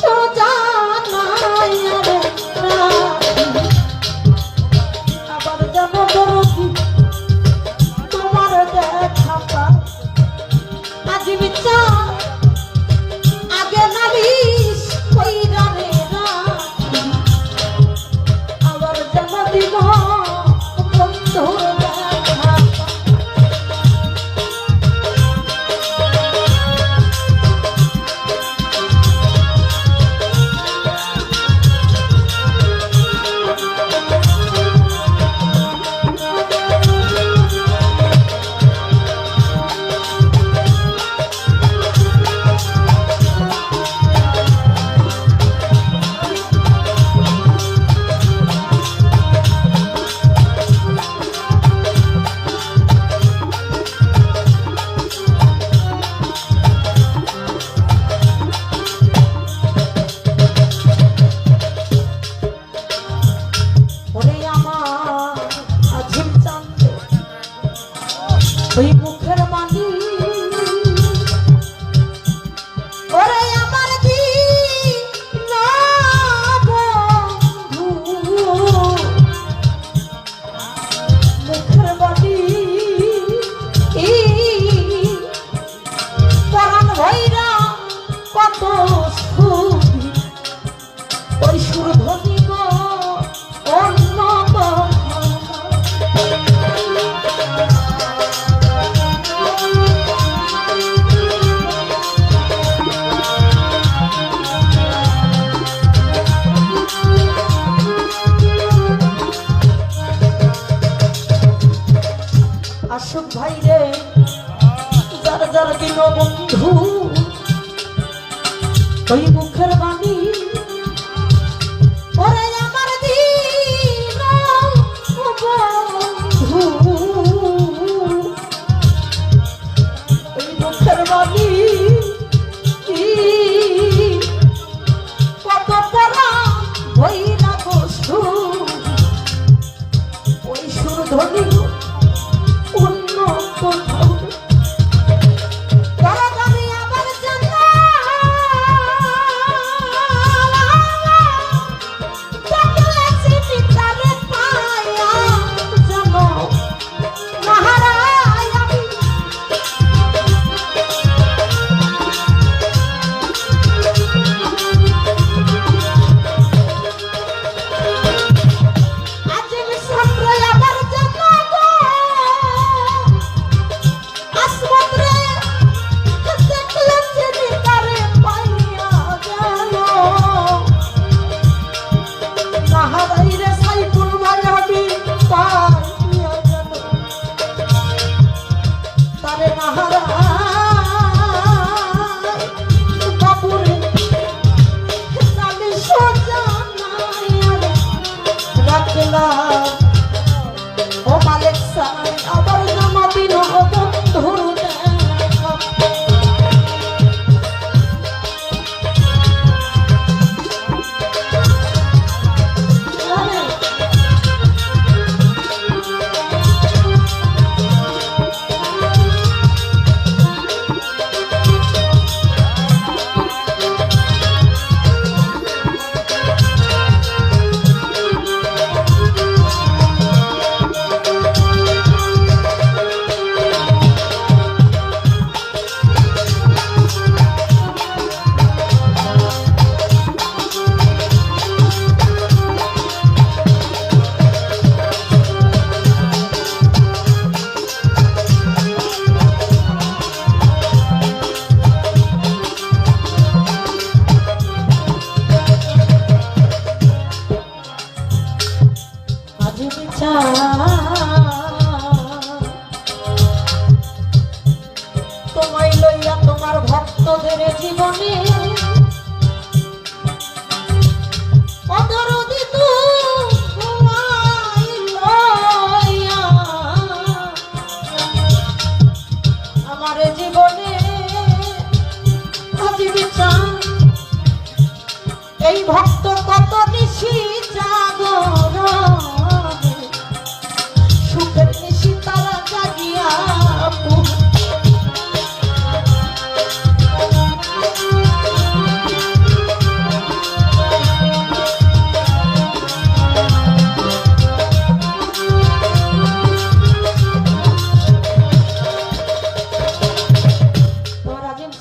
choro ওই মুখের মাহি ওরে আমার কি মুখের মাহি পরাণ ভৈরা কত আশুক ভাই রে যার যার দিল বন্ধু ওই মুখের বাণী ওরে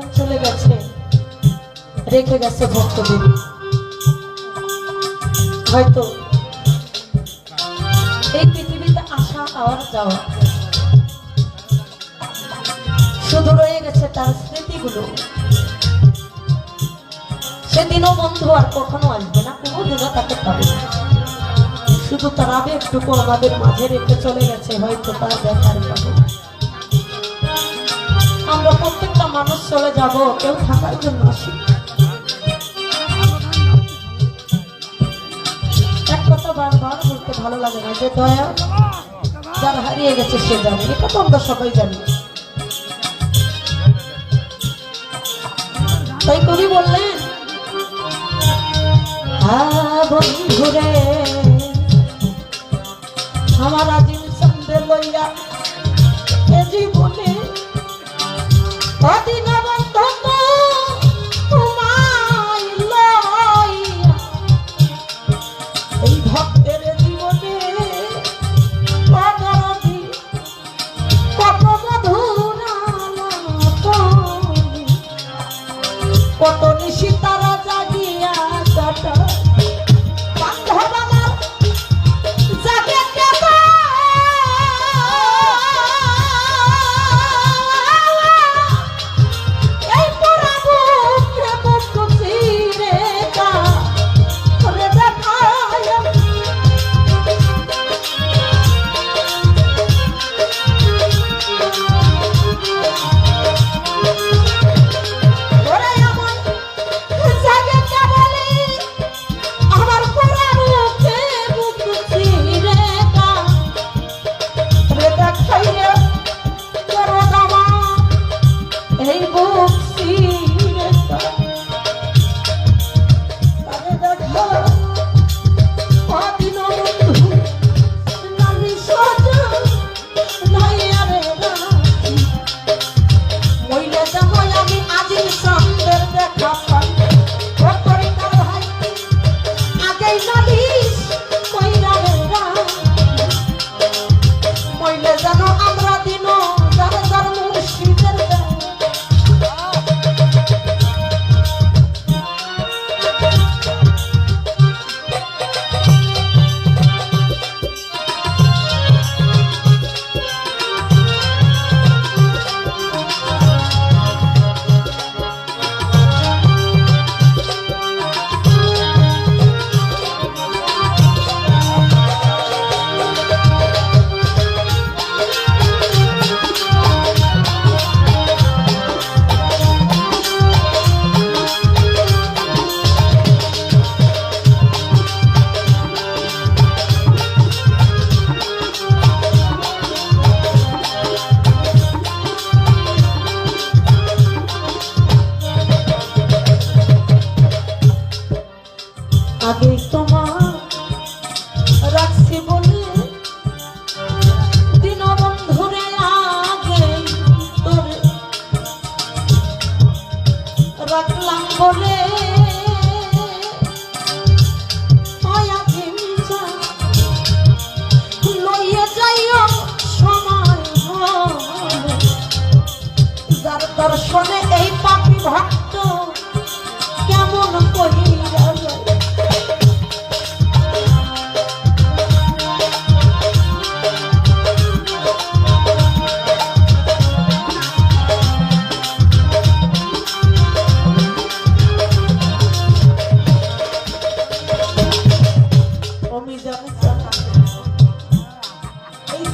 সব চলে গেছে। রেখে গেছে ভক্তদের হয়তো এই পৃথিবীতে আসা আর যাওয়া শুধু রয়ে গেছে তার স্মৃতিগুলো। সেদিনও বন্ধু আর কখনো আসবে না, কোনোদিনও তাকে পাবে শুধু তার আবেগটুকু আমাদের মাঝে রেখে চলে গেছে, হয়তো তার দেখার পাবে। আমরা প্রত্যেকটা মানুষ চলে যাব, কেউ থাকার জন্য আসি এক কথা বারবার বলতে ভালো লাগে না, যে দয়া যার হারিয়ে গেছে সে জানে, এটা তো আমরা সবাই জানি। তাই কবি বললেন আমার আজিম সন্ধে লইয়া অদিন আগে তোমার। রাখছি বলে দিন বন্ধুরে আগে তোরে রাখলাম বলে দর্শনে এই পাপি ভক্ত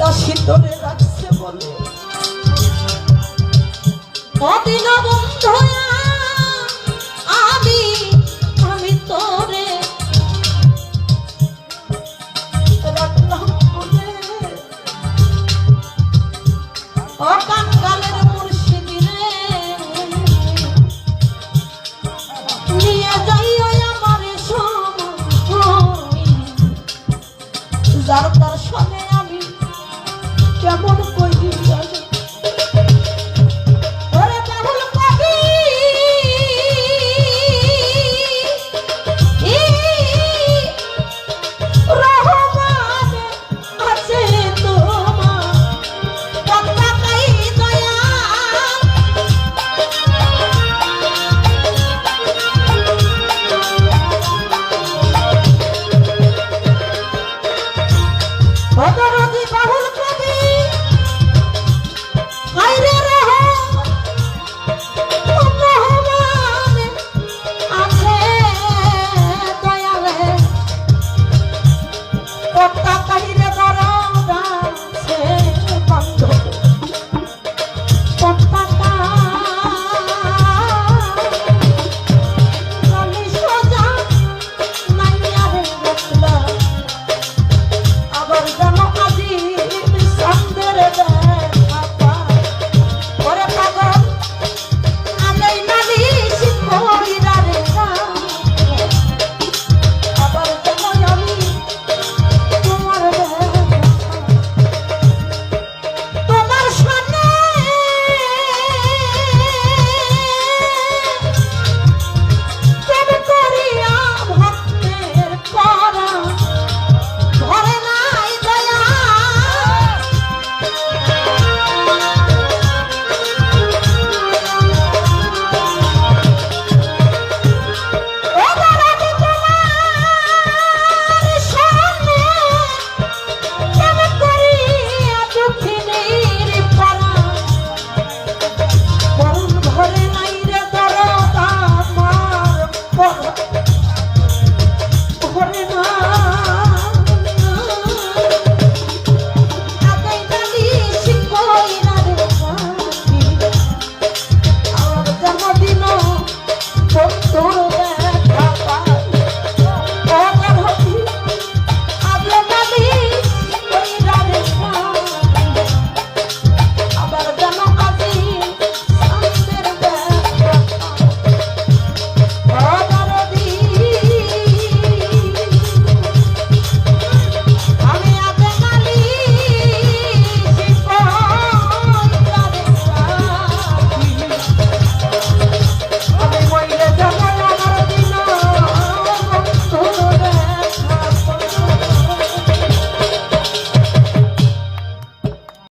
দাসী ধরে রাখছে বলে। যেমন